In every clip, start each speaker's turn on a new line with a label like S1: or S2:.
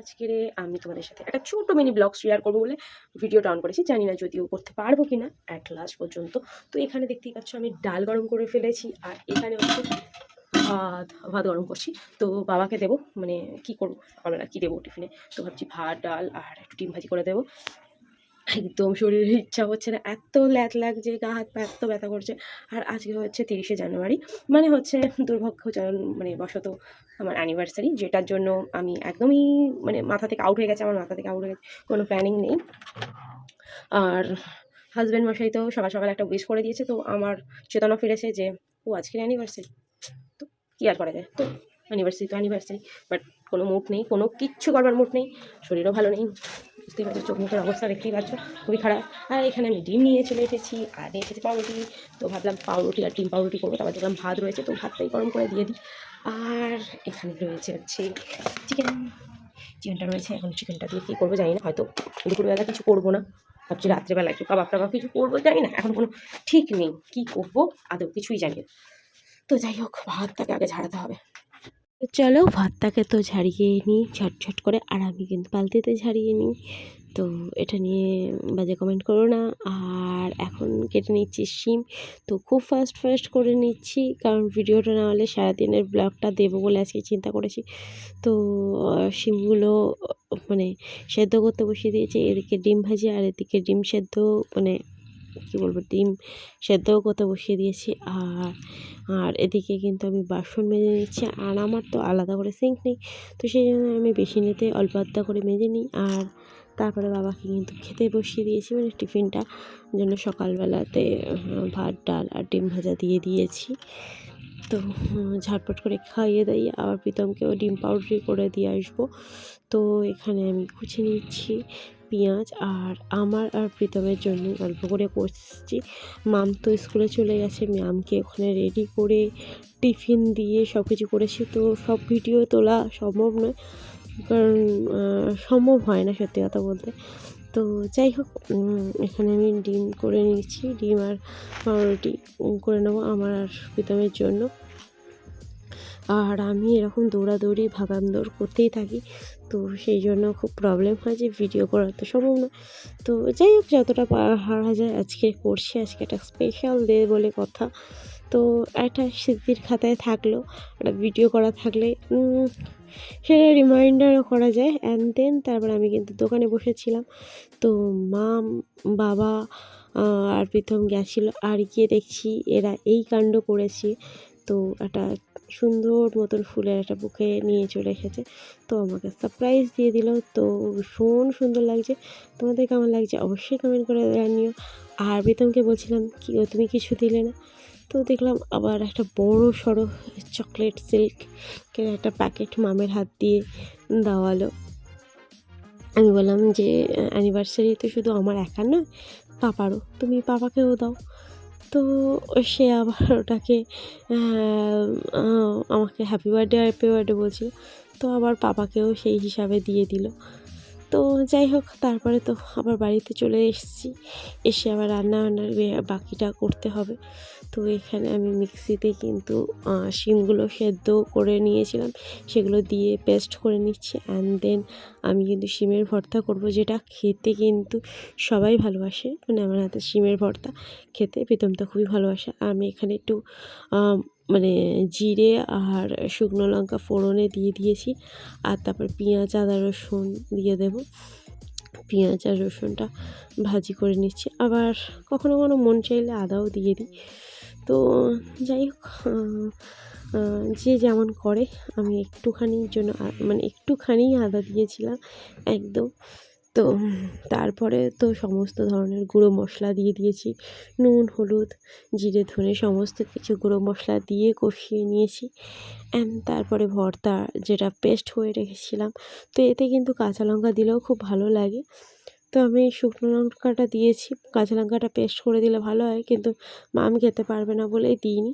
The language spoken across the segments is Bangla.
S1: আজকে আমি তোমাদের সাথে একটা ছোট মিনি ব্লগ শেয়ার করব বলে ভিডিওটা অন করেছি। জানি না যদিও করতে পারব কি না অ্যাট লাস্ট পর্যন্ত। তো এখানে দেখতেই পাচ্ছ আমি ডাল গরম করে ফেলেছি আর এখানে হচ্ছে ভাত ভাত গরম করছি। তো বাবাকে দেবো মানে কি করব? সকালবেলা কী দেবো টিফিনে তো ভাবছি ভাত, ডাল আর একটু ডিম ভাজি করে দেবো। একদম শরীরে ইচ্ছা হচ্ছে না, এত ল্যাত লাগছে, গা, হাত পা এত ব্যথা করছে। আর আজকে হচ্ছে তিরিশে জানুয়ারি মানে হচ্ছে দুর্ভাগ্য মানে বশত আমার অ্যানিভার্সারি যেটার জন্য আমি একদমই মানে মাথা থেকে আউট হয়ে গেছে, আমার মাথা থেকে আউট হয়ে গেছে, কোনো প্ল্যানিং নেই। আর হাজব্যান্ড মশাই তো সকাল সকাল একটা উইশ করে দিয়েছে, তো আমার চেতনা ফিরেছে যে, ও, আজকের অ্যানিভার্সারি তো কী আর করা যায়? তো অ্যানিভার্সারি তো অ্যানিভার্সারি বাট কোনো মুড নেই, কোনো কিচ্ছু করবার মুড নেই, শরীরও ভালো নেই। বুঝতেই পারছ, চোখ মুখের অবস্থা দেখতেই পাচ্ছ খুবই খারাপ। আর এখানে আমি ডিম নিয়ে চলে এসেছি, আর নিয়ে এসেছি পাউরুটি। তো ভাবলাম পাউরুটি আর ডিম পাউরুটি করব, তারপর দেখলাম ভাত রয়েছে, তো ভাতটাই গরম করে দিয়ে দিই। আর এখানে রয়েছে হচ্ছে চিকেন চিকেনটা রয়েছে, এখন চিকেনটা দিয়ে কী করব জানি না, হয়তো দুপুরবেলা কিছু করব না। ভাবছি রাত্রেবেলা একটু কাবাব টাবাব কিছু করব, জানি না, এখন কোনো ঠিক নেই, কী করব, আদৌ কিছুই জানি না। তো যাই হোক, ভাতটাকে আগে ঝাড়াতে হবে। চলো ভাতটাকে তো ঝাড়িয়ে নিই ঝটঝট করে আর আমি কিন্তু বালতিতে ঝাড়িয়ে নিই। তো এটা নিয়ে বাজে কমেন্ট করো না। আর এখন কেটে নিচ্ছি শিম। তো খুব ফাস্ট ফাস্ট করে নিচ্ছি কারণ ভিডিওটা না হলে সারাদিনের ব্লগটা দেবো বলে আজকে চিন্তা করেছি। তো আহ, শিমগুলো মানে সেদ্ধ করতে বসিয়ে দিয়েছি। এদিকে ডিম ভাজি আর এদিকে ডিম সেদ্ধ মানে কী বলব, ডিম সেদ্ধও করতে বসিয়ে দিয়েছি। আর আর এদিকে কিন্তু আমি বাসন মেজে নিচ্ছি আর আমার তো আলাদা করে সিঙ্ক নেই, তো সেই জন্য আমি বেশি নিতে অল্প আধটা করে মেজে নিই। আর তারপরে বাবাকে কিন্তু খেতে বসিয়ে দিয়েছি মানে টিফিনটা। জন্য সকালবেলাতে ভাত, ডাল আর ডিম ভাজা দিয়ে দিয়েছি। তো ঝটপট করে খাইয়ে দিই। আবার প্রীতমকেও ডিম পাউডারি করে দিয়ে আসব। তো এখানে আমি কুচি নিচ্ছি। পেঁয়াজ আর আমার আর প্রীতমের জন্য অল্প করে করছি। মাম তো স্কুলে চলে গেছে, ম্যামকে ওখানে রেডি করে টিফিন দিয়ে সব কিছু করেছি। তো সব ভিডিও তোলা সম্ভব নয়, কারণ সম্ভব হয় না সত্যি কথা বলতে। তো যাই হোক এখানে আমি ডিম করে নিয়েছি। ডিম আর পাউরুটি করে নেব আমার আর প্রীতমের জন্য। আর আমি এরকম দৌড়াদৌড়ি ভাগান দৌড় করতেই থাকি। তো সেই জন্য খুব প্রবলেম হয় যে ভিডিও করা তো সম্ভব না। তো যাই হোক, যতটা পারা যায় আজকে করছি। আজকে একটা স্পেশাল ডে বলে কথা। তো একটা স্মৃতির খাতায় থাকল, একটা ভিডিও করা থাকলে সেটা রিমাইন্ডারও করা যায়। অ্যান্ড দেন তারপর আমি কিন্তু দোকানে বসেছিলাম। তো মা, বাবা আর প্রথম গেছিল। আর গিয়ে দেখছি এরা এই কাণ্ড করেছি। তো একটা সুন্দর মতন ফুলের একটা বুকে নিয়ে চলে এসেছে। তো আমাকে সারপ্রাইজ দিয়ে দিল। তো ভীষণ সুন্দর লাগছে। তোমাদের কেমন লাগছে অবশ্যই কমেন্ট করে জানিও। আর প্রীতমকে বলছিলাম কি তুমি কিছু দিলে না? তো দেখলাম আবার একটা বড় সড়ো চকলেট সিল্কের একটা প্যাকেট মামের হাত দিয়ে দেওয়ালো। আমি বললাম যে অ্যানিভার্সারি তো শুধু আমার একার নয়, পাপারও। তুমি পাপাকেও দাও। তো সে আবার ওটাকে আমাকে হ্যাপি বার্থডে হ্যাপি বার্থডে বলছিল। তো আবার পাপাকেও সেই হিসাবে দিয়ে দিল। তো যাই হোক, তারপরে তো আবার বাড়িতে চলে এসেছি। এসে আবার রান্না বান্নার বাকিটা করতে হবে। তো এখানে আমি মিক্সিতে কিন্তু শিমগুলো সেদ্ধ করে নিয়েছিলাম। সেগুলো দিয়ে পেস্ট করে নিচ্ছি। অ্যান্ড দেন আমি কিন্তু শিমের ভর্তা করব, যেটা খেতে কিন্তু সবাই ভালোবাসে। মানে আমার হাতে শিমের ভর্তা খেতে প্রীতম তো খুবই ভালোবাসে। আমি এখানে একটু মানে জিরে আর শুকনো লঙ্কা ফোড়নে দিয়ে দিয়েছি। আর তারপর পেঁয়াজ, আদা, রসুন দিয়ে দেবো। পেঁয়াজ আর রসুনটা ভাজি করে নিচ্ছি। আবার কখনো কখনো মন চাইলে আদাও দিয়ে দিই। তো যাই হোক যে যেমন করে আমি একটুখানির জন্য মানে একটুখানি আদা দিয়েছিলাম একদম। তো তারপরে তো সমস্ত ধরনের গুঁড়ো মশলা দিয়ে দিয়েছি। নুন, হলুদ, জিরে, ধনে সমস্ত কিছু গুঁড়ো মশলা দিয়ে কষিয়ে নিয়েছি। অ্যান্ড তারপরে ভর্তা যেটা পেস্ট হয়ে রেখেছিলাম। তো এতে কিন্তু কাঁচা লঙ্কা দিলেও খুব ভালো লাগে। তো আমি শুকনো লঙ্কাটা দিয়েছি। কাঁচা লঙ্কাটা পেস্ট করে দিলে ভালো হয়, কিন্তু মাম খেতে পারবে না বলেই দিইনি।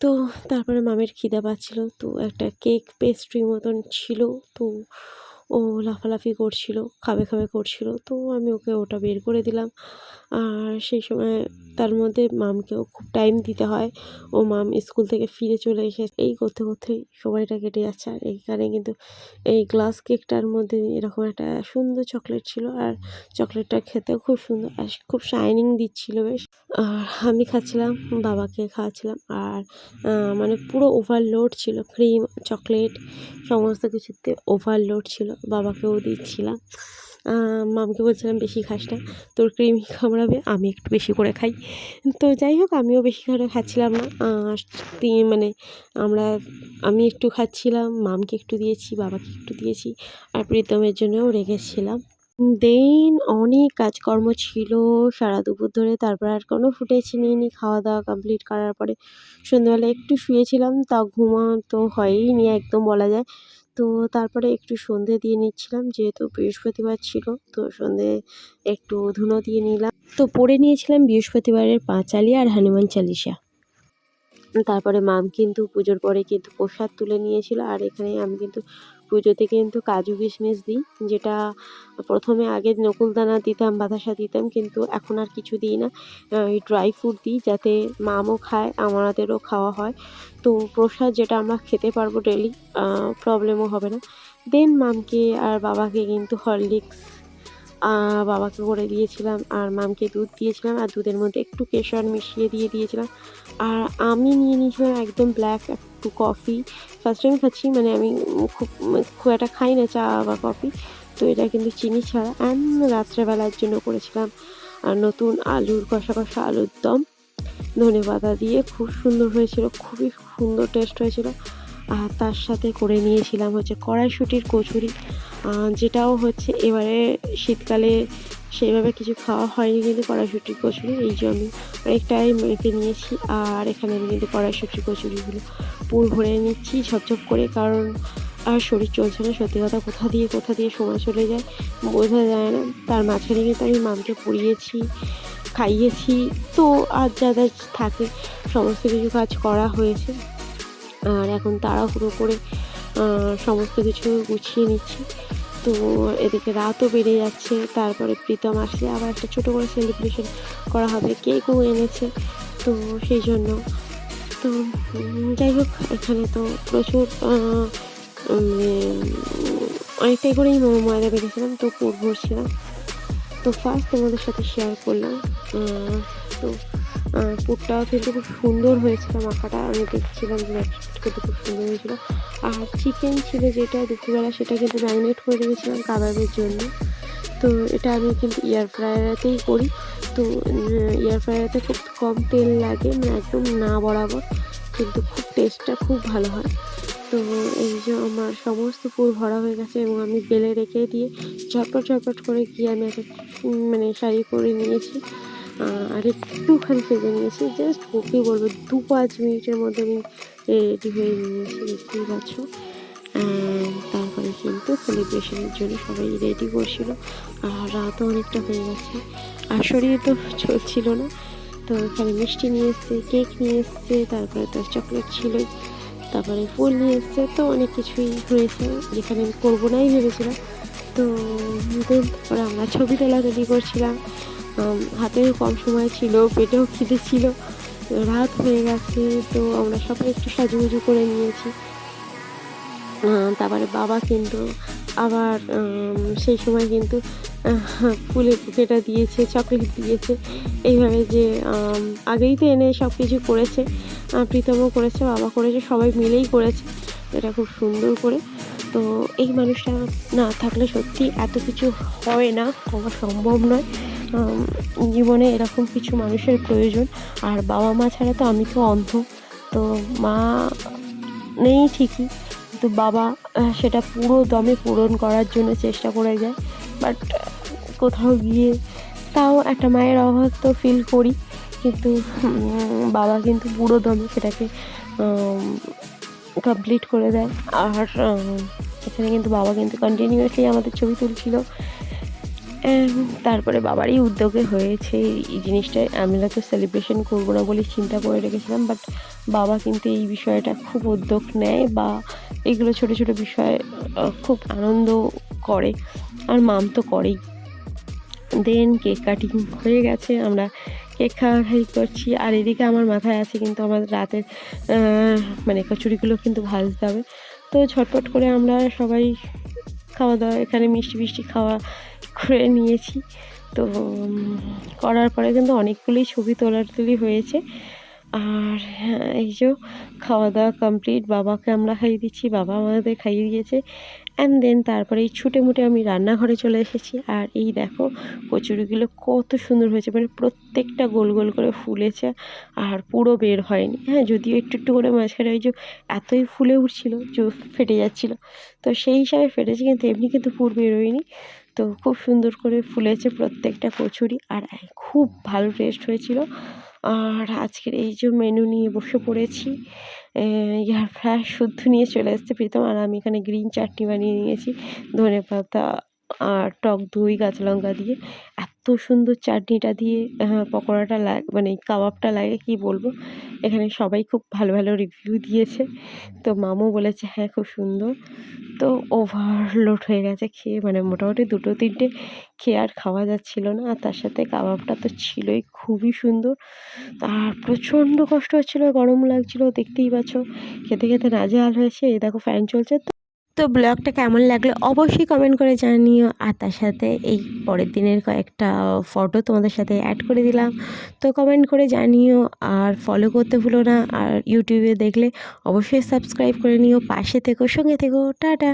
S1: তো তারপরে মামের খিদা পাচ্ছিলো। তো একটা কেক পেস্ট্রি মতন ছিল। তো ও লাফালাফি করছিল, খাবে খাবে করছিল। তো আমি ওকে ওটা বের করে দিলাম। আর সেই সময় তার মধ্যে মামকেও খুব টাইম দিতে হয়। ও মাম স্কুল থেকে ফিরে চলে এসে এই করতে করতেই সময়টা কেটে যাচ্ছে। আর এইখানে কিন্তু এই গ্লাস কেকটার মধ্যে এরকম একটা সুন্দর চকলেট ছিল। আর চকলেটটা খেতেও খুব সুন্দর আর খুব শাইনিং দিচ্ছিল বেশ। আর আমি খাচ্ছিলাম, বাবাকে খাওয়াচ্ছিলাম। আর মানে পুরো ওভারলোড ছিল। ক্রিম চকলেট সমস্ত কিছুতে ওভারলোড ছিল। বাবাকেও দিচ্ছিলাম। মামকে বলছিলাম, বেশি খাস না, তোর ক্রিমি কামড়াবে, আমি একটু বেশি করে খাই। তো যাই হোক, আমিও বেশি করে খাচ্ছিলাম না। মানে আমরা, আমি একটু খাচ্ছিলাম, মামকে একটু দিয়েছি, বাবাকে একটু দিয়েছি, আর প্রীতমের জন্যও রেখেছিলাম। দেন অনেক কাজকর্ম ছিল, সারা দুপুর ধরে, তারপর আর কোনো ফুটেজ নিইনি খাওয়া দাওয়া কমপ্লিট করার পরে সন্ধ্যেবেলা একটু শুয়েছিলাম তাও ঘুমা তো হয়ই নি, একদম বলা যায়। তো তারপরে একটু সন্ধে দিয়ে নিচ্ছিলাম, যেহেতু বৃহস্পতিবার ছিল, তো সন্ধে একটু ধুনো দিয়ে নিলাম। তো পরে নিয়েছিলাম বৃহস্পতিবারের পাঁচালি আর হনুমান চালিশা। তারপরে মাম কিন্তু পুজোর পরে কিন্তু প্রসাদ তুলে নিয়েছিল, আর এখানে আমি কিন্তু পুজোতে কিন্তু কাজু কিশমিশ দিই, যেটা প্রথমে আগে নকুলদানা দিতাম, বাতাসা দিতাম, কিন্তু এখন আর কিছু দিই না। ওই ড্রাই ফ্রুট দিই যাতে মামও খায়, আমাদেরও খাওয়া হয়। তো প্রসাদ যেটা আমরা খেতে পারব ডেলি প্রবলেমও হবে না। দেন মামকে আর বাবাকে কিন্তু হরলিক্স বাবাকে করে দিয়েছিলাম, আর মামকে দুধ দিয়েছিলাম, আর দুধের মধ্যে একটু কেশর মিশিয়ে দিয়ে দিয়েছিলাম। আর আমি নিয়ে নিয়েছিলাম একদম ব্ল্যাক একটু কফি ফার্স্ট টাইম খাচ্ছি মানে আমি খুব খুব একটা খাই না চা বা কফি তো এটা কিন্তু চিনি ছাড়া। অ্যান্ড রাত্রেবেলার জন্য করেছিলাম আর নতুন আলুর কষা কষা আলুর দম। ধনে পাতা দিয়ে খুব সুন্দর হয়েছিল, খুবই সুন্দর টেস্ট হয়েছিল। আর তার সাথে করে নিয়েছিলাম হচ্ছে কড়াইশুটির কচুরি। যেটাও হচ্ছে এবারে শীতকালে সেইভাবে কিছু খাওয়া হয়নি কিন্তু কড়াইশুটির কচুরি, এই জন্য অনেকটাই মেপে নিয়েছি। আর এখানে আমি কিন্তু কড়াইশুটির কচুরিগুলো পুর ভরে নিচ্ছি ঝপঝপ করে, কারণ আর শরীর চলছে না। সত্যি কথা কোথা দিয়ে কোথা দিয়ে সময় চলে যায় বোঝা যায় না। তার মাঝখানে কিন্তু আমি মামকে পড়িয়েছি, খাইয়েছি। তো আর যা যা থাকে, সমস্ত কিছু কাজ করা হয়েছে। আর এখন তাড়াহুড়ো করে সমস্ত কিছু গুছিয়ে নিচ্ছি। তো এদিকে রাতও বেড়ে যাচ্ছে, তারপরে প্রীতম আসলে আবার একটা ছোটো করে সেলিব্রেশন করা হবে, কেকও এনেছে, তো সেই জন্য। তো যাই হোক, এখানে তো প্রচুর অনেকটাই করেই ময়দা বেরিয়েছিলাম তো পুর ভরছিলাম। তো ফার্স্ট তোমাদের সাথে শেয়ার করলাম তো পুরটাও কিন্তু খুব সুন্দর হয়েছিল, মাখাটা। আমি দেখছিলাম যে, খুব সুন্দর হয়েছিল। আর চিকেন ছিল যেটা দুপুরবেলা সেটা কিন্তু ম্যারিনেট করে রেখেছিলাম কাবাবের জন্য। তো এটা আমি কিন্তু এয়ার ফ্রায়ারেতেই করি। তো এয়ার ফ্রায়ারেতে খুব কম তেল লাগে মানে একদম না বরাবর, কিন্তু খুব টেস্টটা খুব ভালো হয়। তো এই যে আমার সমস্ত পুর ভরা হয়ে গেছে এবং আমি বেলে রেখে দিয়ে ঝটপট ঝটপট করে গিয়ে আমি একটা মানে শাড়ি পরে নিয়েছি। আর একটুখানি সেজে নিয়েছি, জাস্ট ওকে বলব দু পাঁচ মিনিটের মধ্যে আমি রেডি হয়ে নিয়েছি দেখতেই পাচ্ছ। তারপরে কিন্তু সেলিব্রেশনের জন্য সবাই রেডি করছিল আর রাতও অনেকটা হয়ে গেছে। আর শরীরে তো চলছিল না। তো এখানে মিষ্টি নিয়ে এসছে কেক নিয়ে এসছে, তারপরে তো চকলেট ছিলই তারপরে ফুল নিয়ে এসছে। তো অনেক কিছুই হয়েছে, যেখানে আমি করব নাই ভেবেছিলাম। তো তারপরে আমরা ছবি তোলা রেডি করছিলাম। হাতেও কম সময় ছিল, পেটেও খিদে ছিল। রাত হয়ে গেছে, তো আমরা সবাই একটু সাজুগুজু করে নিয়েছি। তারপরে বাবা কিন্তু আবার সেই সময় কিন্তু ফুলের বুকেটা দিয়েছে চকলেট দিয়েছে। এইভাবে যে আগেই তো এনে সব কিছু করেছে প্রীতমও করেছে, বাবা করেছে, সবাই মিলেই করেছে। এটা খুব সুন্দর করে। তো এই মানুষটা না থাকলে সত্যি এত কিছু হয় না, হওয়া সম্ভব নয়। জীবনে এরকম কিছু মানুষের প্রয়োজন। আর বাবা মা ছাড়া তো আমি তো অন্ধ। তো মা নেই ঠিকই। কিন্তু বাবা সেটা পুরো দমে পূরণ করার জন্য চেষ্টা করে যায়। বাট, কোথাও গিয়ে তাও একটা মায়ের অভাব তো ফিল করি। কিন্তু বাবা কিন্তু পুরো দমে সেটাকে কমপ্লিট করে দেয়। আর এখানে কিন্তু বাবা কিন্তু কন্টিনিউয়াসলি আমাদের ছবি তুলছিল। তারপরে বাবারই উদ্যোগে হয়েছে এই জিনিসটা। আমরা তো সেলিব্রেশন করব না বলে চিন্তা করে রেখেছিলাম বাট বাবা কিন্তু এই বিষয়টা খুব উদ্যোগ নেয় বা এগুলো ছোট ছোট বিষয়ে খুব আনন্দ করে। আর মাম তো করেই। দেন কেক কাটিং হয়ে গেছে, আমরা কেক খাওয়া খাই করছি। আর এদিকে আমার মাথায় আছে কিন্তু আমাদের রাতের মানে কচুরিগুলো কিন্তু ভাজতে হবে। তো ঝটপট করে আমরা সবাই খাওয়া দাওয়া, এখানে মিষ্টি মিষ্টি খাওয়া করে নিয়েছি। তো করার পরে কিন্তু অনেকগুলোই ছবি তোলার তুলি হয়েছে। আর হ্যাঁ, এই যে খাওয়া দাওয়া কমপ্লিট বাবাকে আমরা খাইয়ে দিচ্ছি বাবা আমাদের খাইয়ে দিয়েছে। অ্যান্ড দেন তারপরে এই ছুটে মুটে আমি রান্নাঘরে চলে এসেছি। আর এই দেখো কচুরিগুলো কত সুন্দর হয়েছে মানে প্রত্যেকটা গোল গোল করে ফুলেছে আর পুরো বের হয়নি। হ্যাঁ যদিও একটু একটু করে মাঝখানে ওই যে এতই ফুলে উঠছিল যে ফেটে যাচ্ছিল। তো সেই হিসাবে ফেটেছে কিন্তু এমনি কিন্তু পুর বেরোয়নি তো খুব সুন্দর করে ফুলেছে প্রত্যেকটা কচুরি আর খুব ভালো টেস্ট হয়েছিল। আর আজকের এই যে মেনু নিয়ে বসে পড়েছি ইয়ার ফ্রাই শুদ্ধ নিয়ে চলে এসেছে প্রীতম। আর আমি এখানে গ্রিন চাটনি বানিয়ে নিয়েছি ধনে পাতা আর টক দই কাঁচা লঙ্কা দিয়ে। এত সুন্দর চাটনিটা দিয়ে আহ, পকোড়াটা লাগ মানে কাবাবটা লাগে কি বলব? এখানে সবাই খুব ভালো ভালো রিভিউ দিয়েছে। তো মামু বলেছে হ্যাঁ খুব সুন্দর। তো ওভারলোড হয়ে গেছে খেয়ে মানে মোটামুটি দুটো তিনটে খেয়ে আর খাওয়া যাচ্ছিল না। আর তার সাথে কাবাবটা তো ছিলই খুবই সুন্দর। আর প্রচণ্ড কষ্ট হচ্ছিল গরম লাগছিল দেখতেই পাচ্ছ। খেতে খেতে নাজেহাল হয়েছে। এই দেখো ফ্যান চলছে। তো তো ব্লগটা কেমন লাগল অবশ্যই কমেন্ট করে জানিও। আর তার সাথে এই পরের দিনের কয়েকটা ফটো তোমাদের সাথে অ্যাড করে দিলাম। তো কমেন্ট করে জানিও আর ফলো করতে ভুলো না। আর ইউটিউবে দেখলে অবশ্যই সাবস্ক্রাইব করে নিও। পাশে থেকো, সঙ্গে থেকো। টাটা।